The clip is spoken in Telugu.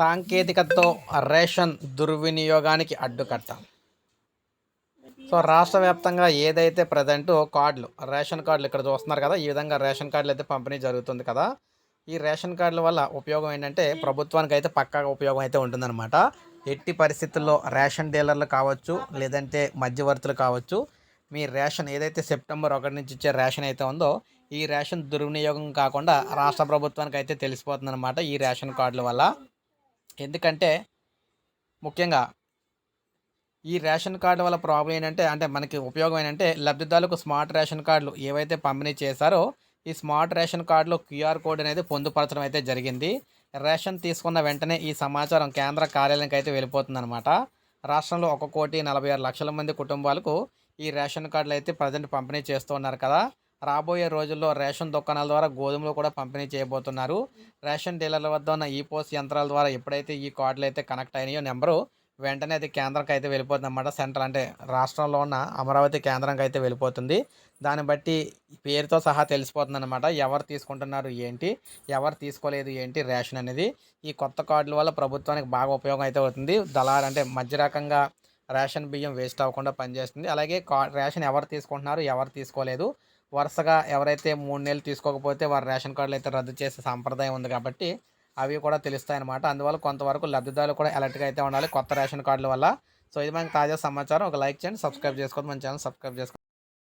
సాంకేతికతతో రేషన్ దుర్వినియోగానికి అడ్డుకట్ట. సో రాష్ట్ర వ్యాప్తంగా ఏదైతే ప్రజెంట్ కార్డులు రేషన్ కార్డులు ఇక్కడ చూస్తున్నారు కదా ఈ విధంగా రేషన్ కార్డులు అయితే పంపిణీ జరుగుతుంది కదా ఈ రేషన్ కార్డుల వల్ల ఉపయోగం ఏంటంటే ప్రభుత్వానికి అయితే పక్కాగా ఉపయోగం అయితే ఉంటుందన్నమాట. ఎట్టి పరిస్థితుల్లో రేషన్ డీలర్లు కావచ్చు లేదంటే మధ్యవర్తులు కావచ్చు మీ రేషన్ ఏదైతే సెప్టెంబర్ ఒకటి నుంచి ఇచ్చే రేషన్ అయితే ఉందో ఈ రేషన్ దుర్వినియోగం కాకుండా రాష్ట్ర ప్రభుత్వానికి అయితే తెలిసిపోతుందన్నమాట ఈ రేషన్ కార్డుల వల్ల. ఎందుకంటే ముఖ్యంగా ఈ రేషన్ కార్డు వల్ల ప్రాబ్లం ఏంటంటే అంటే మనకి ఉపయోగం ఏంటంటే లబ్ధిదారులకు స్మార్ట్ రేషన్ కార్డులు ఏవైతే పంపిణీ చేశారో ఈ స్మార్ట్ రేషన్ కార్డులో క్యూఆర్ కోడ్ అనేది పొందుపరచడం అయితే జరిగింది. రేషన్ తీసుకున్న వెంటనే ఈ సమాచారం కేంద్ర కార్యాలయానికి అయితే వెళ్ళిపోతుందన్నమాట. రాష్ట్రంలో ఒక కోటి నలభై ఆరు లక్షల మంది కుటుంబాలకు ఈ రేషన్ కార్డులు అయితే ప్రజెంట్ పంపిణీ చేస్తూ ఉన్నారు కదా. రాబోయే రోజుల్లో రేషన్ దుకాణాల ద్వారా గోధుమలు కూడా పంపిణీ చేయబోతున్నారు. రేషన్ డీలర్ల వద్ద ఉన్న ఈ పోస్ట్ యంత్రాల ద్వారా ఎప్పుడైతే ఈ కార్డులు అయితే కనెక్ట్ అయినాయో నెంబరు వెంటనే అది కేంద్రంకి అయితే వెళ్ళిపోతుంది అన్నమాట సెంట్రల్ అంటే రాష్ట్రంలో ఉన్న అమరావతి కేంద్రంకి అయితే వెళ్ళిపోతుంది. దాన్ని బట్టి పేరుతో సహా తెలిసిపోతుంది అనమాట ఎవరు తీసుకుంటున్నారు ఏంటి? ఎవరు తీసుకోలేదు ఏంటి రేషన్ అనేది? ఈ కొత్త కార్డుల వల్ల ప్రభుత్వానికి బాగా ఉపయోగం అయితే అవుతుంది. దళారు అంటే మధ్య రకంగా రేషన్ బియ్యం వేస్ట్ అవ్వకుండా పనిచేస్తుంది. అలాగే కా రేషన్ ఎవరు తీసుకుంటున్నారు? ఎవరు తీసుకోలేదు? వరుసగా ఎవరైతే మూడు నెలలు తీసుకోకపోతే వారి రేషన్ కార్డులు అయితే రద్దు చేసే సాంప్రదాయం ఉంది కాబట్టి అవి కూడా తెలుస్తాయన్నమాట. అందువల్ల కొంతవరకు లబ్ధిదారులు కూడా అలర్ట్గా అయితే ఉండాలి కొత్త రేషన్ కార్డుల వల్ల. సో ఇది మనకి తాజా సమాచారం. ఒక లైక్ చేయండి సబ్స్క్రైబ్ చేసుకోండి. మన ఛానల్ సబ్స్క్రైబ్ చేసుకోండి.